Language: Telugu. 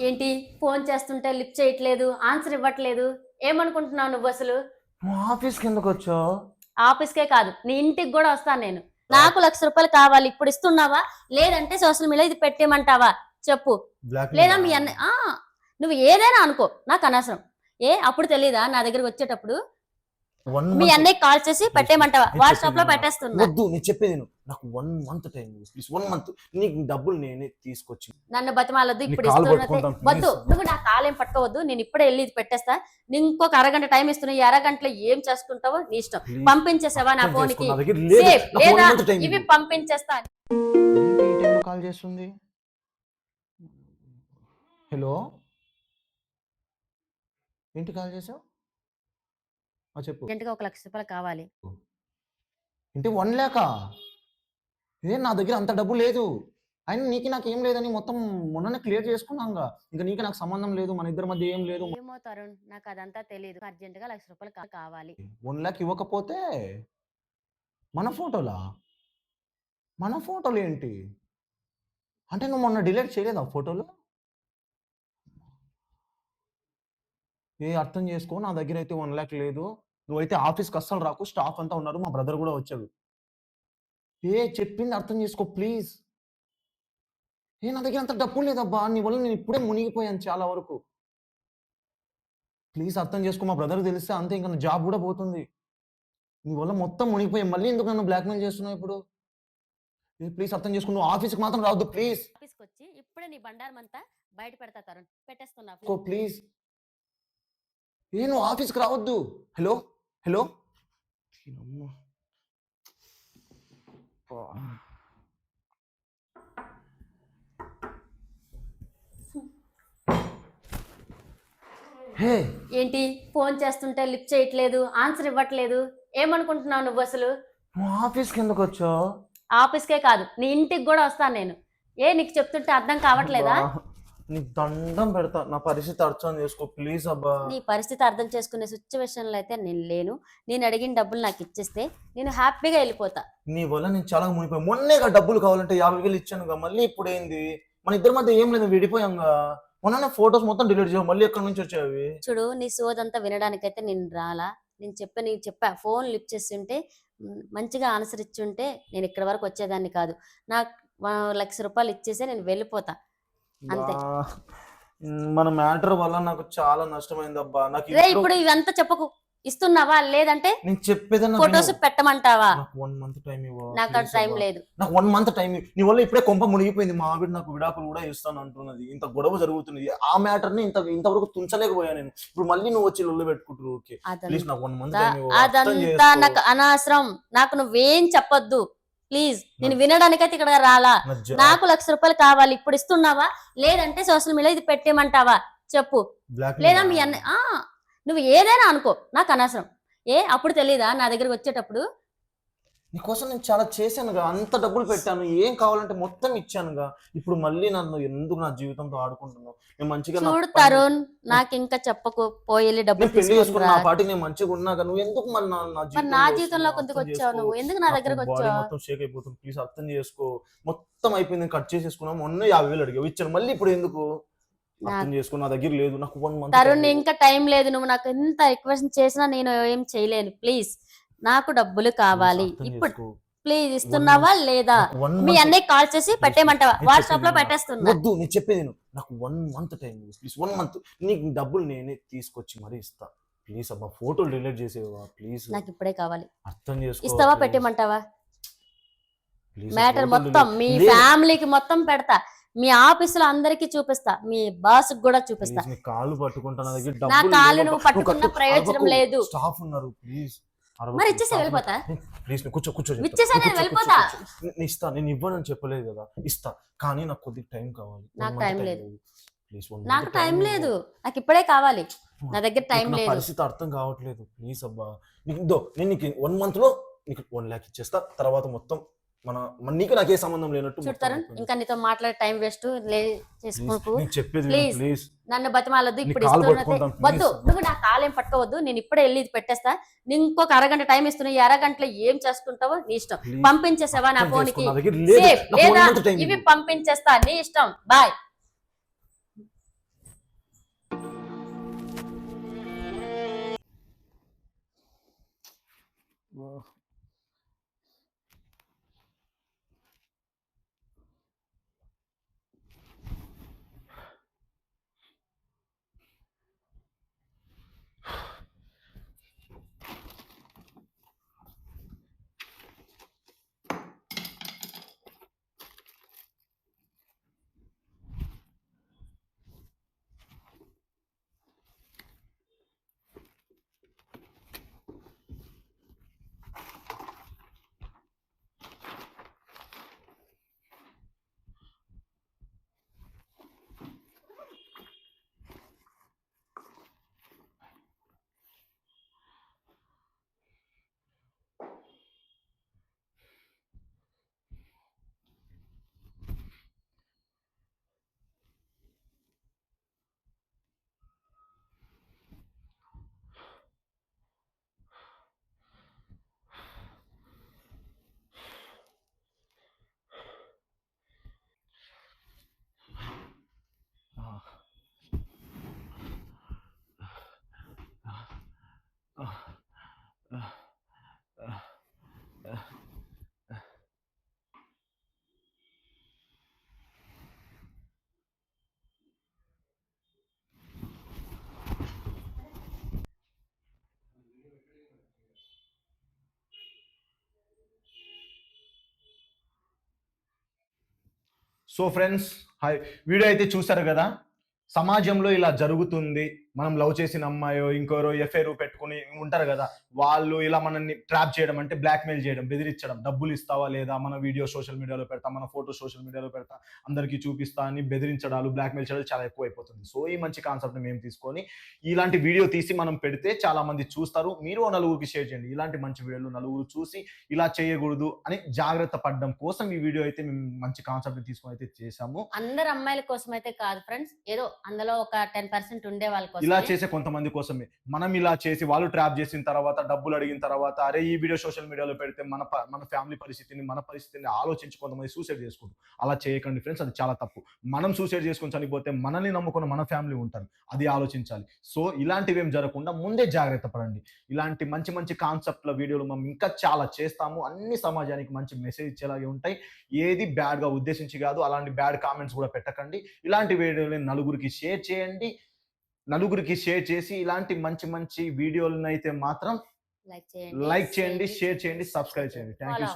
ఏంటి? ఫోన్ చేస్తుంటే లిఫ్ట్ చేయట్లేదు ఆన్సర్ ఇవ్వట్లేదు. ఏమనుకుంటున్నావు నువ్వు అసలు? ఎందుకు వచ్చావు? ఆఫీస్కే కాదు నీ ఇంటికి కూడా వస్తాను నేను. నాకు లక్ష రూపాయలు కావాలి ఇప్పుడు ఇస్తున్నావా? లేదంటే సోషల్ మీడియా ఇది పెట్టేయమంటావా? చెప్పు. లేదా మీ అన్న ఆ, నువ్వు ఏదైనా అనుకో నాకు అనవసరం. ఏ అప్పుడు తెలీదా? నా దగ్గరికి వచ్చేటప్పుడు మీ అన్నయ్య కాల్ చేసి పెట్టేయమంటావా? వాట్సాప్లో పెట్టేస్తున్నా. వద్దు నేను చెప్పేది విను. నాకు one month time please one month నీకు డబ్బులు నేనే తీసుకొచ్చి. నన్ను బతిమాలొద్దు ఇప్పుడు వద్దు. నువ్వు నా కాలేం పట్టుకోవద్దు నేను ఇప్పుడే వెళ్ళి ఇది పెట్టేస్తా. నేను ఇంకొక అరగంట టైం ఇస్తున్నా ఈ అరగంటలో ఏం చేసుకుంటావో నీ ఇష్టం. పంపించేసావా నా ఫోన్కి? లేదు. ఇవి. పంపించేస్తా. కాల్ చేస్తుంది? హలో? ఏంటి కాల్ చేసావు? చెప్పు. ఒక లక్ష రూపాయలు కావాలి. ఏంటి వన్ ల్యాకా? ఇదే నా దగ్గర అంత డబ్బు లేదు. అయినా నీకు నాకు ఏం లేదని మొత్తం మొన్ననే క్లియర్ చేసుకున్నాంగా. ఇంకా నీకు నాకు సంబంధం లేదు మన ఇద్దరి మధ్య ఏం లేదు. ఏమో తరుణ్ నాకు అదంతా తెలియదు అర్జెంట్గా లక్ష రూపాయలు కా- కావాలి. వన్ ల్యాక్ ఇవ్వకపోతే మన ఫోటోలా? మన ఫోటోలు ఏంటి? అంటే నువ్వు మొన్న డిలీట్ చేయలేదా ఫోటోలు? ఏ అర్థం చేసుకో నా దగ్గర అయితే వన్ ల్యాక్ లేదు. నువ్వైతే ఆఫీస్కి అస్సలు రాకు స్టాఫ్ అంతా ఉన్నారు మా బ్రదర్ కూడా వచ్చాడు. ఏ చెప్పింది అర్థం చేసుకో ప్లీజ్. ఏ నా దగ్గర అంత డబ్బు లేదబ్బా నీ వల్ల నేను ఇప్పుడే మునిగిపోయాను చాలా వరకు. ప్లీజ్ అర్థం చేసుకో మా బ్రదర్ తెలిస్తే అంతే ఇంకా నా జాబ్ కూడా పోతుంది. నీ వల్ల మొత్తం మునిగిపోయాం మళ్ళీ ఎందుకు నన్ను బ్లాక్మెయిల్ చేస్తున్నావు ఇప్పుడు? ప్లీజ్ అర్థం చేసుకో నువ్వు ఆఫీస్కి మాత్రం రావద్దు ప్లీజ్. ఆఫీస్కి వచ్చి ఇప్పుడే నీ బండారం అంతా బయట పెడతా తరుణ్ పెట్టేస్తున్నా ప్లీజ్. ఏ నువ్వు ఆఫీస్కి రావద్దు. హలో? హలో? ఈయనమ్మ. అబ్బా. హే. ఏంటి? ఫోన్ చేస్తుంటే లిఫ్ట్ చేయట్లేదు ఆన్సర్ ఇవ్వట్లేదు. ఏమనుకుంటున్నావు నువ్వు అసలు? నువ్వు ఆఫీస్కి ఎందుకు వచ్చావు? ఆఫీస్కే కాదు నీ ఇంటికి కూడా వస్తాను నేను. ఏ నీకు చెప్తుంటే అర్థం కావట్లేదా? నీకు దండం పెడతా. నా పరిస్థితి అర్థం చేసుకో ప్లీజ్ అబ్బా. నీ పరిస్థితి అర్థం చేసుకునే సిచ్యువేషన్లో అయితే నేను లేను. నేను అడిగిన డబ్బులు నాకు ఇచ్చేస్తే నేను హ్యాపీగా వెళ్ళిపోతా. నీ వల్ల నేను చాలా మునిగిపోయాను మొన్నేగా డబ్బులు కావాలంటే యాభై వేలు ఇచ్చానుగా మళ్ళీ ఇప్పుడు ఏంది? మన ఇద్దరి మధ్య ఏం లేదు విడిపోయాంగా మొన్న ఫొటోస్ మొత్తం డిలీట్ చేయవు మళ్ళీ ఎక్కడి నుంచి వచ్చావి? చూడు నీ సోదంతా వినడానికైతే నేను రాలా. నేను చెప్పా నీకు చెప్పా ఫోన్ లిఫ్ట్ చేస్తుంటే మంచిగా ఆన్సర్ ఇచ్చుంటే నేను ఇక్కడ వరకు వచ్చేదాన్ని కాదు. నాకు లక్ష రూపాయలు ఇచ్చేసే నేను వెళ్ళిపోతా. అంతే. మన మ్యాటర్ వల్ల నాకు చాలా నష్టమైంది అబ్బా నాకు రే ఇప్పుడు- ఇవంతా చెప్పకు. ఇస్తున్నావా? లేదంటే నేను చెప్పేదన్నా ఫొటోస్. పెట్టమంటావా? నాకు వన్ మంత్ టైం ఇవ్వ. నాకు టైం. లేదు. నాకు వన్ మంత్ టైం నీ వల్ల ఇప్పుడే కొంప మునిగిపోయింది. మా ఆవిడ నాకు విడాకులు కూడా ఇస్తాను అంటున్నది. ఇంత గొడవ జరుగుతుంది ఆ మ్యాటర్ని ఇంత ఇంతవరకు తుంచలేకపోయా నేను. ఇప్పుడు మళ్ళీ నువ్వు వచ్చి లొల్లు పెట్టుకుంటారు ఓకే. ప్లీజ్ అదంతా నాకు వన్ మంత్ అదంతా. నాకు అనవసరం. నాకు నువ్వేం చెప్పొద్దు. ప్లీజ్ నేను వినడానికైతే ఇక్కడ రాలా? నాకు లక్ష రూపాయలు కావాలి ఇప్పుడు ఇస్తున్నావా? లేదంటే సోషల్ మీడియా ఇది పెట్టేయమంటావా? చెప్పు. లేదా మీ ఆ? అన్న నువ్వు ఏదైనా అనుకో నాకు అనవసరం. ఏ అప్పుడు తెలీదా? నా దగ్గరికి వచ్చేటప్పుడు నీకోసం నేను చాలా చేశానుగా అంత డబ్బులు పెట్టాను ఏం కావాలంటే మొత్తం ఇచ్చానుగా. ఇప్పుడు మళ్ళీ నన్ను ఎందుకు నా జీవితంతో ఆడుకుంటున్నావు? నేను మంచిగా నా చూడు పని- తరుణ్ నాకు ఇంకా చెప్పకు పోయి డబ్బులు నేను పెళ్ళి చేసుకున్న నా పాటికి నేను మంచిగా ఉన్నాగా. నువ్వు ఎందుకు మరి నా నా మరి నా జీవితంలో? కొందుకు అర్థం వచ్చావు చేసుకో. నువ్వు? ఎందుకు నా దగ్గరకు body వచ్చావు? మొత్తం షేక్ అయిపోతుంది. ప్లీజ్ అర్థం చేసుకో. మొత్తం అయిపోయింది. కట్ చేసేసుకున్నాం. మొన్న యాభై వేలు అడిగావు. ఇచ్చాను. మళ్ళీ ఇప్పుడు ఎందుకు? అర్థం చేసుకో. నా దగ్గర లేదు. నాకు వన్ మంత్ తరుణ్ ఇంకా టైం లేదు. నువ్వు నాకు ఎంత రిక్వెస్ట్ చేసినా నేను ఏం చేయలేను. ప్లీజ్ నాకు డబ్బులు కావాలి. ఇప్పుడు ప్లీజ్ ఇస్తున్నావా లేదా? మీ అన్నయ్య కాల్ చేసి పెట్టేయమంటావా? వాట్సాప్లో పెట్టేస్తున్నా. వద్దు నేను చెప్పేది. నాకు one month time please one month నీకు డబ్బులు నేనే తీసుకొచ్చి మరీ ఇస్తా. ప్లీజ్ అబ్బా ఫోటోలు డిలీట్ చేసేవా? ప్లీజ్ నాకు ఇప్పుడే కావాలి. అర్థం చేసుకో ఇస్తావా. పెట్టేయమంటావా? మ్యాటర్ మొత్తం మీ. ఫ్యామిలీకి మొత్తం పెడతా. మీ ఆఫీసులో అందరికి చూపిస్తా. మీ బాస్ కూడా చూపిస్తా. Please, నీ పట్టుకుంటా లేవు. నువ్వు పట్టుకున్న ప్రయోజనం. లేదు. స్టాఫ్ ఉన్నారు ప్లీజ్ మరి ఇచ్చేసి వెళ్ళిపోతా? ప్లీజ్ కూర్చో కూర్చో. ఇచ్చేసా నేను వెళ్ళిపోతా. నేను ఇస్తా నేను ఇవ్వనని చెప్పలేదు కదా. ఇస్తా. కానీ నాకు కొద్దిగా టైం కావాలి. నాకు time లేదు. ప్లీజ్ నాకు టైం లేదు. నాకు ఇప్పుడే కావాలి. నా దగ్గర టైం లేదు. పరిస్థితి అర్థం కావట్లేదు. ప్లీజ్ అబ్బా. నీకు ఇదో నేను నీకు వన్ మంత్లో నీకు వన్ ల్యాక్ ఇచ్చేస్తా. తర్వాత మొత్తం మన నీకు నాకే సంబంధం లేనట్టు చూడతారు ఇంకా నీతో మాట్లాడే టైం వేస్ట్ లే చేసుకోకు ప్లీజ్ నన్ను బతిమాలొద్దు ఇప్పుడు వద్దు నువ్వు నా కాలేం పట్టుకోవద్దు నేను ఇప్పుడే వెళ్ళి పెట్టేస్తా పెట్టేస్తా. ఇంకొక అరగంట టైం ఇస్తున్నా అరగంటలో ఏం చేసుకుంటావో నీ ఇష్టం. పంపించేసావా నా ఫోన్కి? లేదా. ఇవి పంపించేస్తా నీ ఇష్టం. Bye. Wow. So friends hi video అయితే చూసారు కదా? సమాజంలో ఇలా జరుగుతుంది మనం లవ్ చేసిన అమ్మాయో ఇంకోరో ఎఫ్ఐఆర్ పెట్టుకుని ఉంటారు కదా వాళ్ళు ఇలా మనల్ని ట్రాప్ చేయడం అంటే బ్లాక్మెయిల్ చేయడం బెదిరించడం. డబ్బులు ఇస్తావా లేదా? మన వీడియో సోషల్ మీడియాలో పెడతా మన ఫోటో సోషల్ మీడియాలో పెడతా అందరికీ చూపిస్తా అని బెదిరించడాలు బ్లాక్మెయిల్ చేయడం చాలా ఎక్కువ అయిపోతుంది సో ఈ మంచి కాన్సెప్ట్ మేము తీసుకొని ఇలాంటి వీడియో తీసి మనం పెడితే చాలా మంది చూస్తారు. మీరు నలుగురికి షేర్ చేయండి. ఇలాంటి మంచి వీడియోలు నలుగురు చూసి ఇలా చేయకూడదు అని జాగ్రత్త పడడం కోసం ఈ వీడియో అయితే మేము మంచి కాన్సెప్ట్ తీసుకొని అయితే చేసాము అందరు అమ్మాయిల కోసం అయితే కాదు ఫ్రెండ్స్. ఏదో అందులో ఒక టెన్ పర్సెంట్ ఉండే వాళ్ళ కోసం ఇలా చేసే కొంతమంది కోసమే. మనం ఇలా చేసి వాళ్ళు ట్రాప్ చేసిన తర్వాత డబ్బులు అడిగిన తర్వాత అరే ఈ వీడియో సోషల్ మీడియాలో పెడితే మన మన ఫ్యామిలీ పరిస్థితిని మన పరిస్థితిని ఆలోచించి కొంతమంది సూసైడ్ చేసుకుంటారు. అలా చేయకండి ఫ్రెండ్స్ అది చాలా తప్పు. మనం సూసైడ్ చేసుకొని చనిపోతే మనల్ని నమ్ముకున్న మన ఫ్యామిలీ ఉంటారు. అది ఆలోచించాలి. సో ఇలాంటివి ఏం జరగకుండా ముందే జాగ్రత్త పడండి. ఇలాంటి మంచి మంచి కాన్సెప్ట్ల వీడియోలు మనం ఇంకా చాలా చేస్తాము. అన్ని సమాజానికి మంచి మెసేజ్ ఇచ్చేలాగే ఉంటాయి. ఏది bad గా ఉద్దేశించి కాదు అలాంటి బ్యాడ్ కామెంట్స్ కూడా పెట్టకండి. ఇలాంటి వీడియోలు నలుగురికి షేర్ చేయండి. నలుగురికి షేర్ చేసి ఇలాంటి మంచి మంచి వీడియోలను అయితే మాత్రం లైక్ చేయండి లైక్ చేయండి షేర్ చేయండి సబ్స్క్రైబ్ చేయండి. Thank you so